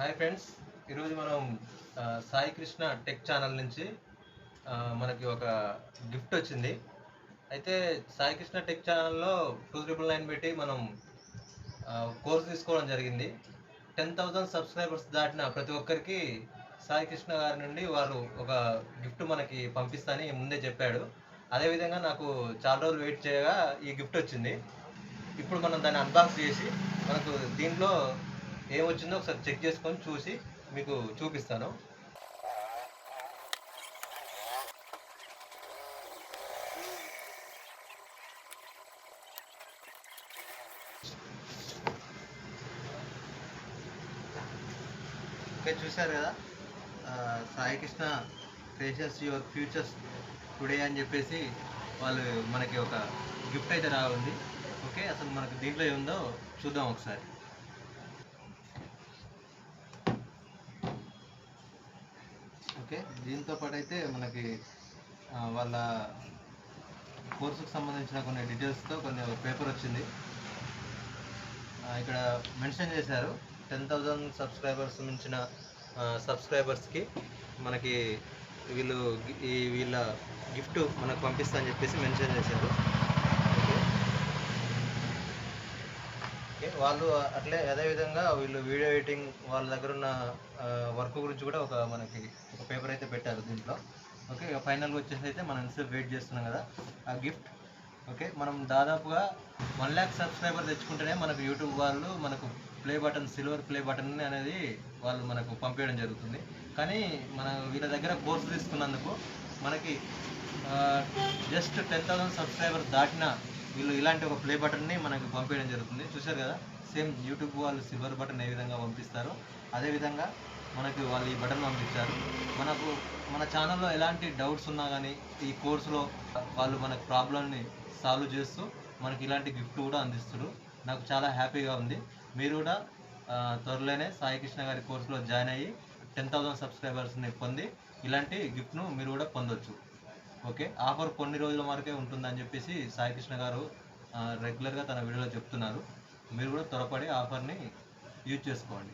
Hi friends. ఈరోజు మనం Sai Krishna tech channel నుంచి మనకి ఒక గిఫ్ట్ వచ్చింది. అయితే సాయి కృష్ణ టెక్ ఛానల్లో టూ త్రిబుల్ నైన్ పెట్టి మనం కోర్స్ తీసుకోవడం జరిగింది. టెన్ థౌజండ్ సబ్స్క్రైబర్స్ దాటిన ప్రతి ఒక్కరికి సాయి కృష్ణ గారి నుండి వారు ఒక గిఫ్ట్ మనకి పంపిస్తానని ముందే చెప్పాడు. అదేవిధంగా నాకు చాలా రోజులు వెయిట్ చేయగా ఈ గిఫ్ట్ వచ్చింది. ఇప్పుడు మనం దాన్ని అన్బాక్స్ చేసి మనకు దీంట్లో ఏమొచ్చిందో ఒకసారి చెక్ చేసుకొని చూసి మీకు చూపిస్తాను. ఓకే చూశారు కదా? Saikrishna face your futures today అని చెప్పేసి వాళ్ళు మనకి ఒక గిఫ్ట్ అయితే రావుంది ఓకే అసలు మనకు దీంట్లో ఏముందో చూద్దాం ఒకసారి. ఓకే. దీంతో పాటు అయితే మనకి వాళ్ళ కోర్సుకు సంబంధించిన కొన్ని డీటెయిల్స్తో కొన్ని పేపర్ వచ్చింది. ఇక్కడ మెన్షన్ చేశారు. టెన్ థౌజండ్ సబ్స్క్రైబర్స్ మించిన సబ్స్క్రైబర్స్కి మనకి వీళ్ళు ఈ వీళ్ళ గిఫ్ట్ మనకు పంపిస్తా అని చెప్పేసి మెన్షన్ చేశారు ఓకే ఓకే వాళ్ళు అట్లే అదేవిధంగా వీళ్ళు వీడియో ఎడిటింగ్ వాళ్ళ దగ్గర ఉన్న వర్క్ గురించి కూడా ఒక మనకి ఒక పేపర్ అయితే పెట్టారు దీంట్లో. ఓకే ఫైనల్గా వచ్చేసి అయితే మనం ఎంతసేపు వెయిట్ చేస్తున్నాం కదా ఆ గిఫ్ట్. ఓకే మనం దాదాపుగా వన్ ల్యాక్ సబ్స్క్రైబర్ తెచ్చుకుంటేనే మనకు యూట్యూబ్ వాళ్ళు మనకు play button silver play button అనేది వాళ్ళు మనకు పంపించడం జరుగుతుంది. కానీ మన వీళ్ళ దగ్గర కోర్సు తీసుకున్నందుకు మనకి జస్ట్ టెన్ థౌసండ్ సబ్స్క్రైబర్ దాటిన వీళ్ళు ఇలాంటి ఒక ప్లే బటన్ని మనకు పంపించడం జరుగుతుంది. చూశారు కదా? సేమ్ యూట్యూబ్ వాళ్ళు సిల్వర్ బటన్ ఏ విధంగా పంపిస్తారో అదేవిధంగా మనకి వాళ్ళు ఈ బటన్ పంపించారు. మనకు మన ఛానల్లో ఎలాంటి డౌట్స్ ఉన్నా కానీ ఈ కోర్సులో వాళ్ళు మనకు ప్రాబ్లమ్ని సాల్వ్ చేస్తూ మనకి ఇలాంటి గిఫ్ట్ కూడా అందిస్తారు. నాకు చాలా హ్యాపీగా ఉంది. మీరు కూడా త్వరలోనే సాయికృష్ణ గారి కోర్సులో జాయిన్ అయ్యి టెన్ థౌసండ్ సబ్స్క్రైబర్స్ని పొంది ఇలాంటి గిఫ్ట్ను మీరు కూడా పొందొచ్చు. ఓకే. ఆఫర్ కొన్ని రోజుల వరకే ఉంటుందని చెప్పేసి సాయికృష్ణ గారు రెగ్యులర్గా తన వీడియోలో చెప్తున్నారు. మీరు కూడా త్వరపడి ఆఫర్ని యూజ్ చేసుకోండి.